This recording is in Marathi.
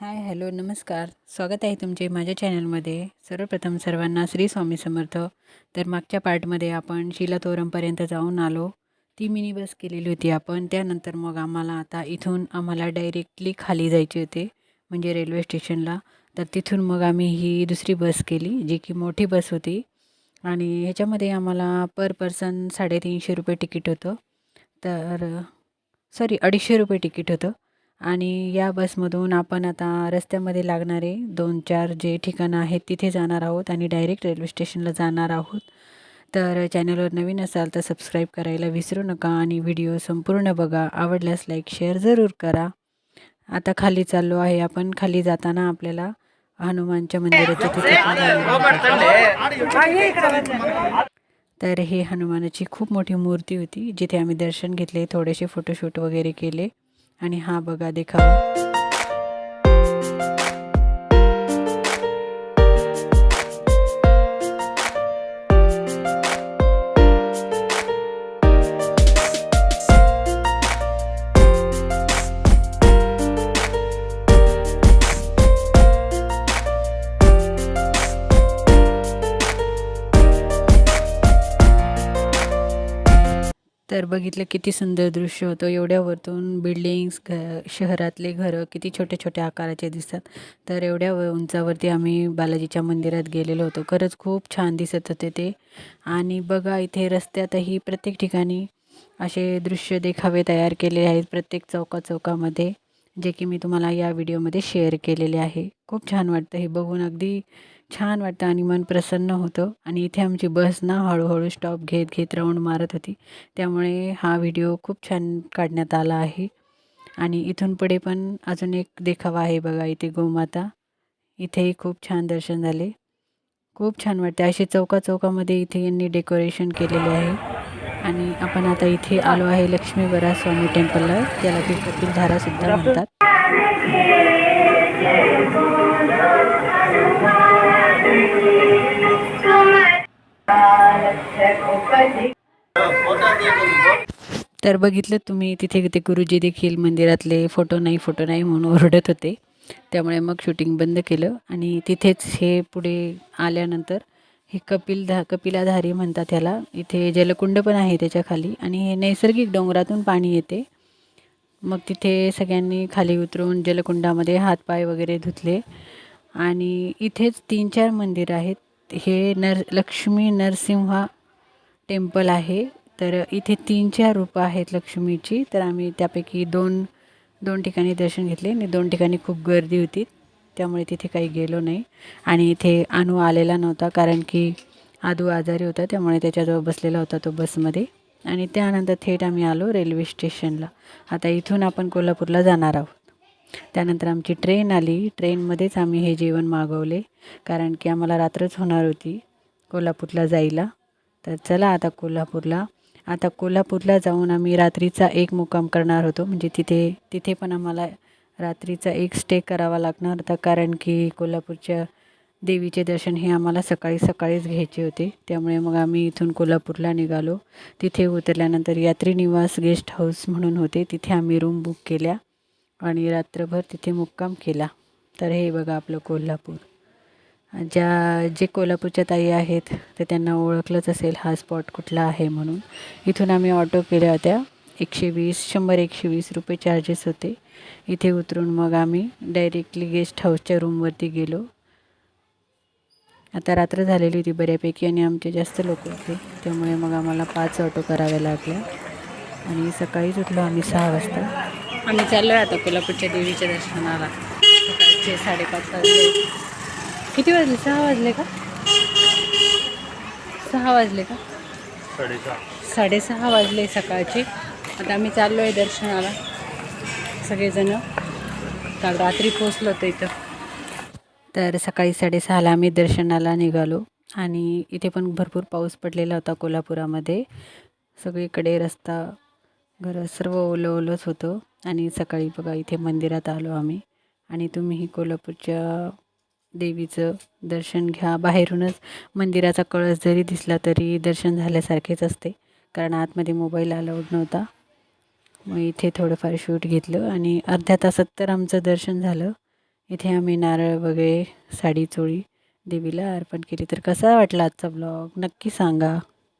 हाय हॅलो नमस्कार. स्वागत आहे तुमचे माझ्या चॅनलमध्ये. सर्वप्रथम सर्वांना श्री स्वामी समर्थ. तर मागच्या पार्टमध्ये आपण शिलातोरमपर्यंत जाऊन आलो. ती मिनी बस केलेली होती आपण. त्यानंतर मग आम्हाला आता इथून आम्हाला डायरेक्टली खाली जायचे होते म्हणजे रेल्वे स्टेशनला. तर तिथून मग आम्ही ही दुसरी बस केली जी की मोठी बस होती. आणि ह्याच्यामध्ये आम्हाला पर पर्सन साडेतीनशे रुपये तिकीट होतं. तर सॉरी अडीचशे रुपये तिकीट होतं. आणि या बसमधून आपण आता रस्त्यामध्ये लागणारे दोन चार जे ठिकाणं आहेत तिथे जाणार आहोत आणि डायरेक्ट रेल्वे स्टेशनला जाणार आहोत. तर चॅनलवर नवीन असाल तर सबस्क्राईब करायला विसरू नका आणि व्हिडिओ संपूर्ण बघा. आवडल्यास लाईक शेअर जरूर करा. आता खाली चाललो आहे आपण. खाली जाताना आपल्याला हनुमानच्या मंदिराच्या. तर हे हनुमानाची खूप मोठी मूर्ती होती जिथे आम्ही दर्शन घेतले थोडेसे फोटोशूट वगैरे केले. आणि हा बघा देखावा. तर बघितलं किती सुंदर दृश्य होतं. एवढ्या वरतून बिल्डिंग्स घ शहरातले घरं किती छोट्या छोट्या आकाराचे दिसतात. तर एवढ्या व- उंचावरती आम्ही बालाजीच्या मंदिरात गेलेलो होतो. खरंच खूप छान दिसत होते ते. आणि बघा इथे रस्त्यातही प्रत्येक ठिकाणी असे दृश्य देखावे तयार केले आहेत प्रत्येक चौका चौकामध्ये जे की मी तुम्हाला या व्हिडिओमध्ये शेअर केलेले आहे. खूप छान वाटतं हे बघून. अगदी छान वाटतं आणि मन प्रसन्न होतं. आणि इथे आमची बस ना हळूहळू स्टॉप घेत घेत राऊंड मारत होती. त्यामुळे हा व्हिडिओ खूप छान काढण्यात आला आहे. आणि इथून पुढे पण अजून एक देखावा आहे बघा इथे गोमाता. इथेही खूप छान दर्शन झाले. खूप छान वाटते. असे चौका चौकामध्ये इथे यांनी डेकोरेशन केलेले आहे. आणि आपण आता इथे आलो आहे लक्ष्मी बरा स्वामी टेम्पलला. त्याला की धारासुद्धा म्हणतात. तर बघितलं तुम्ही तिथे ते गुरुजी देखील मंदिरातले फोटो नाही फोटो नाही म्हणून ओरडत होते. त्यामुळे मग शूटिंग बंद केलं आणि तिथेच हे पुढे आल्यानंतर हे कपिल धा कपिलाधारी म्हणतात ह्याला. इथे जलकुंड पण आहे त्याच्याखाली आणि हे नैसर्गिक डोंगरातून पाणी येते. मग तिथे सगळ्यांनी खाली उतरून जलकुंडामध्ये हातपाय वगैरे धुतले. आणि इथेच तीन चार मंदिर आहेत. हे नर लक्ष्मी नरसिंहा टेम्पल आहे. तर इथे तीन चार रूपं आहेत लक्ष्मीची. तर आम्ही त्यापैकी दोन दोन ठिकाणी दर्शन घेतले आणि दोन ठिकाणी खूप गर्दी होती. त्यामुळे तिथे काही गेलो नाही. आणि इथे अनु आलेला नव्हता कारण की आदू आजारी होता त्यामुळे त्याच्याजवळ बसलेला होता तो बसमध्ये. आणि त्यानंतर थेट आम्ही आलो रेल्वे स्टेशनला. आता इथून आपण कोल्हापूरला जाणार आहोत. त्यानंतर आमची ट्रेन आली. ट्रेनमध्येच आम्ही हे जेवण मागवले कारण की आम्हाला रात्रच होणार होती कोल्हापूरला जायला. तर चला आता कोल्हापूरला. आता कोल्हापूरला जाऊन आम्ही रात्रीचा एक मुक्काम करणार होतो. म्हणजे तिथे तिथे पण आम्हाला रात्रीचा एक स्टे करावा लागणार होता कारण की कोल्हापूरच्या देवीचे दर्शन हे आम्हाला सकाळी सकाळीच घ्यायचे होते. त्यामुळे मग आम्ही इथून कोल्हापूरला निघालो. तिथे उतरल्यानंतर यात्री निवास गेस्ट हाऊस म्हणून होते. तिथे आम्ही रूम बुक केल्या आणि रात्रभर तिथे मुक्काम केला. तर हे बघा आपलं कोल्हापूर. ज्या जे कोल्हापूरच्या ताई आहेत तर त्यांना ओळखलंच असेल हा स्पॉट कुठला आहे म्हणून. इथून आम्ही ऑटो केल्या होत्या. एकशे वीस शंभर एकशे वीस रुपये चार्जेस होते. इथे उतरून मग आम्ही डायरेक्टली गेस्ट हाऊसच्या रूमवरती गेलो. आता रात्र झालेली होती बऱ्यापैकी आणि आमचे जास्त लोक होते. त्यामुळे मग आम्हाला पाच ऑटो कराव्या लागल्या आणि सकाळीच उठलो आम्ही सहा वाजता. आम्ही चाललो आता कोल्हापूरच्या देवीच्या दर्शनाला. सकाळचे साडेपाच वाजले. किती वाजले? सहा वाजले का? सहा वाजले का? साडेसहा. वाजले सकाळचे. आता आम्ही चाललो आहे दर्शनाला. सगळेजणं. काल रात्री पोचलो होतो इथं. तर सकाळी साडेसहाला आम्ही दर्शनाला निघालो. आणि इथे पण भरपूर पाऊस पडलेला होता कोल्हापुरामध्ये. सगळीकडे रस्ता घरं सर्व ओलं ओलंच होतं. आणि सकाळी बघा इथे मंदिरात आलो आम्ही. आणि तुम्हीही कोल्हापूरच्या देवीचं दर्शन घ्या. बाहेरूनच मंदिराचा कळस जरी दिसला तरी दर्शन झाल्यासारखेच असते. कारण आतमध्ये मोबाईल अलाउड नव्हता. मग इथे थोडंफार शूट घेतलं आणि अर्ध्या तासात तर आमचं दर्शन झालं. इथे आम्ही नारळ वगैरे साडी चोळी देवीला अर्पण केली. तर कसा वाटला आजचा ब्लॉग नक्की सांगा.